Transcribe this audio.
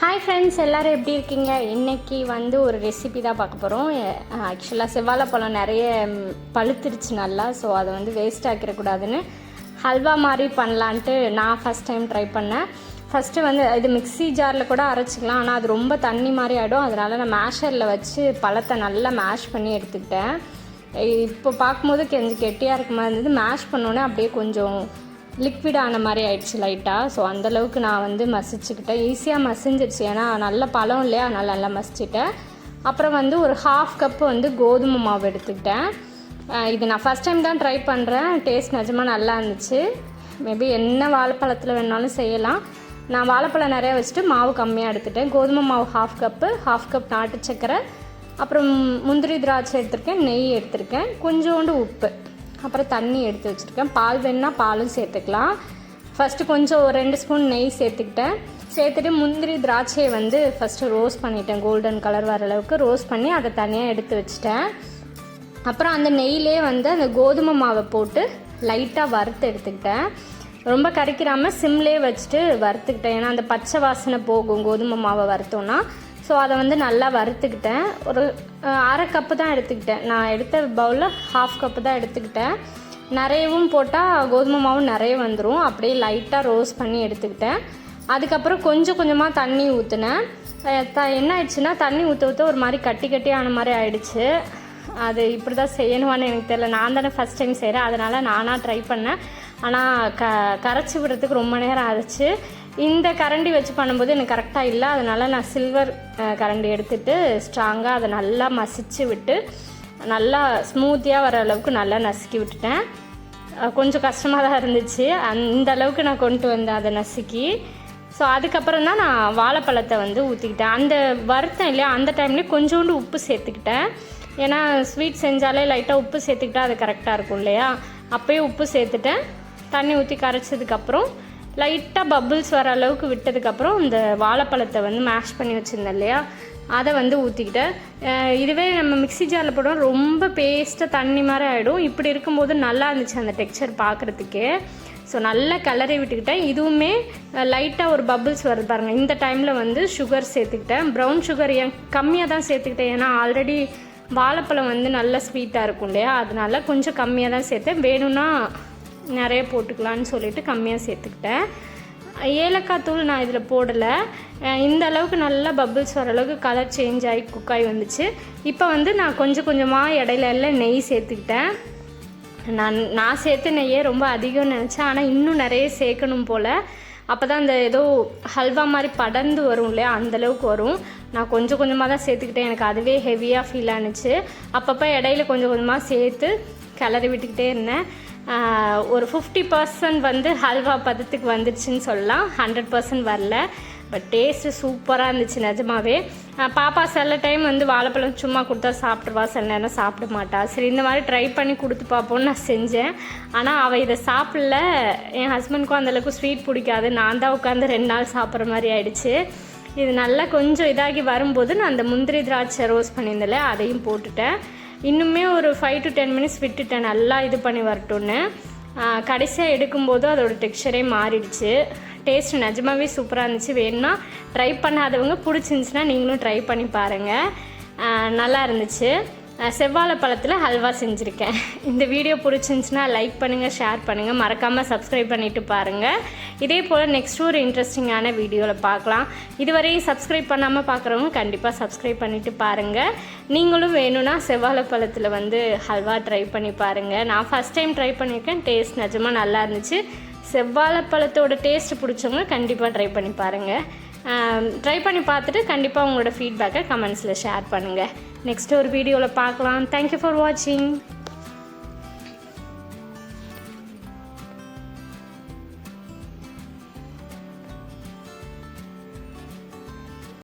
Hi friends எல்லோரும் எப்படி இருக்கீங்க? இன்றைக்கி வந்து ஒரு ரெசிபி தான் பார்க்க போகிறோம் ஆக்சுவலாக செவ்வாழைப்பழம் நிறைய பழுத்துருச்சு நல்லா ஸோ அதை வந்து வேஸ்ட் ஆக்கிடக்கூடாதுன்னு ஹல்வா மாதிரி பண்ணலான்ட்டு நான் ஃபஸ்ட் டைம் ட்ரை பண்ணேன். ஃபஸ்ட்டு வந்து இது மிக்ஸி ஜாரில் கூட அரைச்சிக்கலாம் ஆனால் அது ரொம்ப தண்ணி மாதிரி ஆகிடும் அதனால் நான் மேஷரில் வச்சு பழத்தை நல்லா மேஷ் பண்ணி எடுத்துக்கிட்டேன். இப்போ பார்க்கும்போது கொஞ்சம் கெட்டியாக இருக்க மாதிரி இருந்தது. மேஷ் பண்ணோன்னே அப்படியே கொஞ்சம் லிக்விட் ஆன மாதிரி ஆயிடுச்சு லைட்டாக ஸோ அந்தளவுக்கு நான் வந்து மசிச்சுக்கிட்டேன். ஈஸியாக மசிஞ்சிருச்சு. ஏன்னா நல்ல பழம் இல்லையா? அதனால் நல்லா மசிச்சிட்டேன். அப்புறம் வந்து ஒரு ஹாஃப் கப்பு வந்து கோதுமை மாவு எடுத்துக்கிட்டேன். இது நான் ஃபஸ்ட் டைம் தான் ட்ரை பண்ணுறேன் டேஸ்ட் நிஜமாக நல்லா இருந்துச்சு. மேபி என்ன வாழைப்பழத்தில் வேணாலும் செய்யலாம். நான் வாழைப்பழம் நிறையா வச்சுட்டு மாவு கம்மியாக எடுத்துட்டேன். கோதுமை மாவு ஹாஃப் கப்பு ஹாஃப் கப் நாட்டு சக்கரை அப்புறம் முந்திரி திராட்சை எடுத்திருக்கேன். நெய் எடுத்திருக்கேன். கொஞ்சோண்டு உப்பு. அப்புறம் தண்ணி எடுத்து வச்சுருக்கேன். பால் வேணுன்னா பாலும் சேர்த்துக்கலாம். ஃபஸ்ட்டு கொஞ்சம் ஒரு ரெண்டு ஸ்பூன் நெய் சேர்த்துக்கிட்டேன். சேர்த்துட்டு முந்திரி திராட்சையை வந்து ஃபஸ்ட்டு ரோஸ்ட் பண்ணிட்டேன். கோல்டன் கலர் வர அளவுக்கு ரோஸ்ட் பண்ணி அதை தனியாக எடுத்து வச்சுட்டேன். அப்புறம் அந்த நெய்யிலே வந்து அந்த கோதுமை மாவை போட்டு லைட்டாக வறுத்து எடுத்துக்கிட்டேன். ரொம்ப கரைக்கிறாமல் சிம்லே வச்சுட்டு வறுத்துக்கிட்டேன். ஏன்னா அந்த பச்சை வாசனை போகும். கோதுமை மாவை வறுத்தோன்னா ஸோ அதை வந்து நல்லா வறுத்துக்கிட்டேன். ஒரு அரை கப்பு தான் எடுத்துக்கிட்டேன். நான் எடுத்த பவுலில் ஹாஃப் கப்பு தான் எடுத்துக்கிட்டேன். நிறையவும் போட்டால் கோதுமை மாவும் நிறைய வந்துடும் அப்படியே லைட்டாக ரோஸ் பண்ணி எடுத்துக்கிட்டேன். அதுக்கப்புறம் கொஞ்சம் கொஞ்சமாக தண்ணி ஊற்றினேன் த என்ன ஆயிடுச்சுன்னா தண்ணி ஊற்ற ஊற்ற ஒரு மாதிரி கட்டி கட்டியான மாதிரி ஆயிடுச்சு. அது இப்படி தான் செய்யணுமான்னு எனக்கு தெரியல. நான் தானே ஃபஸ்ட் டைம் செய்கிறேன் அதனால் நானாக ட்ரை பண்ணேன். ஆனால் க கரைச்சி விடுறதுக்கு ரொம்ப நேரம் ஆச்சு இந்த கரண்டி வச்சு பண்ணும்போது எனக்கு கரெக்டாக இல்லை. அதனால் நான் சில்வர் கரண்டி எடுத்துட்டு ஸ்ட்ராங்காக அதை நல்லா மசிச்சு விட்டு நல்லா ஸ்மூத்தியாக வர அளவுக்கு நல்லா நசுக்கி விட்டுட்டேன். கொஞ்சம் கஷ்டமாக தான் இருந்துச்சு. அந்த அளவுக்கு நான் கொண்டு வந்தேன் அதை நசுக்கி ஸோ அதுக்கப்புறம் தான் நான் வாழைப்பழத்தை வந்து ஊற்றிக்கிட்டேன் அந்த வருத்தம் இல்லையா அந்த டைம்லேயே கொஞ்சோண்டு உப்பு சேர்த்துக்கிட்டேன். ஏன்னா ஸ்வீட் செஞ்சாலே லைட்டாக உப்பு சேர்த்துக்கிட்டா அது கரெக்டாக இருக்கும் இல்லையா? அப்போயே உப்பு சேர்த்துட்டேன். தண்ணி ஊற்றி கரைச்சதுக்கப்புறம் லைட்டாக பபுள்ஸ் வர அளவுக்கு விட்டதுக்கப்புறம் இந்த வாழைப்பழத்தை வந்து மேஷ் பண்ணி வச்சுருந்தேன் இல்லையா? அதை வந்து ஊற்றிக்கிட்டேன் இதுவே நம்ம மிக்ஸி ஜாரில் போடுவோம் ரொம்ப பேஸ்ட்டாக தண்ணி மாதிரி ஆகிடும் இப்படி இருக்கும்போது நல்லா இருந்துச்சு அந்த டெக்ஸ்சர் பார்க்குறதுக்கே. ஸோ நல்லா கிளறி விட்டுக்கிட்டேன். இதுவுமே லைட்டாக ஒரு பபுள்ஸ் வருது பாருங்கள் இந்த டைமில் வந்து சுகர் சேர்த்துக்கிட்டேன். ப்ரௌன் சுகர் ஏன் கம்மியாக தான் சேர்த்துக்கிட்டேன். ஏன்னா ஆல்ரெடி வாழைப்பழம் வந்து நல்லா ஸ்வீட்டாக இருக்கும் இல்லையா? அதனால கொஞ்சம் கம்மியாக தான் சேர்த்தேன். வேணும்னா நிறைய போட்டுக்கலான்னு சொல்லிட்டு கம்மியாக சேர்த்துக்கிட்டேன். ஏலக்காய் தூள் நான் இதில் போடலை. இந்த அளவுக்கு நல்லா பபிள்ஸ் வர அளவுக்கு கலர் சேஞ்ச் ஆகி குக் ஆகி வந்துச்சு. இப்போ வந்து நான் கொஞ்சம் கொஞ்சமாக இடையில எல்லாம் நெய் சேர்த்துக்கிட்டேன். நான் நான் சேர்த்து நெய்யே ரொம்ப அதிகம்னு நினச்சேன். ஆனால் இன்னும் நிறைய சேர்க்கணும் போல். அப்போ தான் அந்த ஏதோ ஹல்வா மாதிரி படர்ந்து வரும் இல்லையா? அந்தளவுக்கு வரும். நான் கொஞ்சம் கொஞ்சமாக தான் சேர்த்துக்கிட்டேன். எனக்கு அதுவே ஹெவியாக ஃபீல் ஆனுச்சு. அப்பப்போ இடையில கொஞ்சம் கொஞ்சமாக சேர்த்து கிளறி விட்டுக்கிட்டே இருந்தேன். ஒரு ஃபிஃப்டி பர்சன்ட் வந்து ஹல்வா பதத்துக்கு வந்துடுச்சுன்னு சொல்லலாம். ஹண்ட்ரட் பர்சன்ட் வரல. பட் டேஸ்ட்டு சூப்பராக இருந்துச்சு நிஜமாவே. பாப்பா சில டைம் வந்து வாழைப்பழம் சும்மா கொடுத்தா சாப்பிட்ருவா சில நேரம் சாப்பிட மாட்டா. சரி இந்த மாதிரி ட்ரை பண்ணி கொடுத்து பார்ப்போம்னு நான் செஞ்சேன். ஆனால் அவள் இதை சாப்பிடல. என் ஹஸ்பண்ட்க்கும் அந்தளவுக்கு ஸ்வீட் பிடிக்காது. நான் தான் உட்காந்து ரெண்டு நாள் சாப்பிட்ற மாதிரி ஆயிடுச்சு. இது நல்லா கொஞ்சம் இதாகி வரும்போது நான் அந்த முந்திரி திராட்சை ரோஸ் பண்ணியிருந்தேன் அதையும் போட்டுட்டேன். இன்னுமே ஒரு ஃபைவ் டு டென் மினிட்ஸ் விட்டுட்டேன். நல்லா இது பண்ணி வரட்டும்னு. கடைசியாக எடுக்கும்போது அதோட டெக்ஸ்சரே மாறிடுச்சு. டேஸ்ட் நிஜமாகவே சூப்பராக இருந்துச்சு. வேணும்னா ட்ரை பண்ணாதவங்க பிடிச்சிருந்துச்சுன்னா நீங்களும் ட்ரை பண்ணி பாருங்கள் நல்லா இருந்துச்சு. செவ்வாழை பழத்தில் ஹல்வா செஞ்சுருக்கேன். இந்த வீடியோ பிடிச்சிருந்துச்சுன்னா லைக் பண்ணுங்கள் ஷேர் பண்ணுங்கள் மறக்காமல் சப்ஸ்கிரைப் பண்ணிவிட்டு பாருங்கள் இதே போல் நெக்ஸ்ட் ஒரு இன்ட்ரெஸ்டிங்கான வீடியோவில் பார்க்கலாம். இதுவரையும் சப்ஸ்கிரைப் பண்ணாமல் பார்க்குறவங்க கண்டிப்பாக சப்ஸ்கிரைப் பண்ணிவிட்டு பாருங்கள் நீங்களும் வேணும்னா செவ்வாழை பழத்தில் வந்து ஹல்வா ட்ரை பண்ணி பாருங்கள் நான் ஃபஸ்ட் டைம் ட்ரை பண்ணியிருக்கேன் டேஸ்ட் நிஜமாக நல்லா இருந்துச்சு. செவ்வாழைப்பழத்தோட டேஸ்ட் பிடிச்சவங்க கண்டிப்பாக ட்ரை பண்ணி பாருங்கள் ட்ரை பண்ணி பார்த்துட்டு கண்டிப்பாக உங்களோட ஃபீட்பேக்கை கமெண்ட்ஸில் ஷேர் பண்ணுங்கள் நெக்ஸ்ட் ஒரு வீடியோவில் பார்க்கலாம். தேங்க்யூ ஃபார் வாட்சிங்